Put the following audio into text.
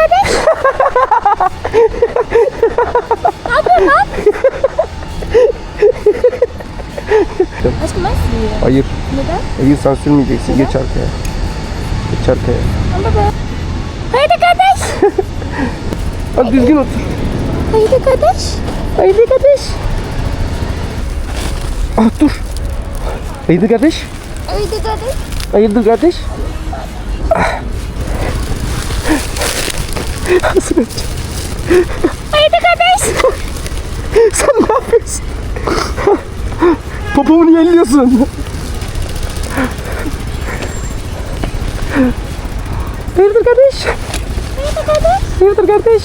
Kardeş. ne yapıyorsun lan? Aşkım ben sürüyorum. Hayır. Neden? Hayır sen sürmeyeceksin. Geç arkaya. Geç arkaya. Ama ben... Haydi kardeş. Hadi düzgün otur. Haydi kardeş. Haydi kardeş. Ah dur. Haydi kardeş. Haydi kardeş. Hayırdır kardeş? Nasıl? Haydi kardeş. Sen ne yapıyorsun? Popomu niye elliyorsun? Hayırdır kardeş? Haydi kardeş. Hayırdır kardeş?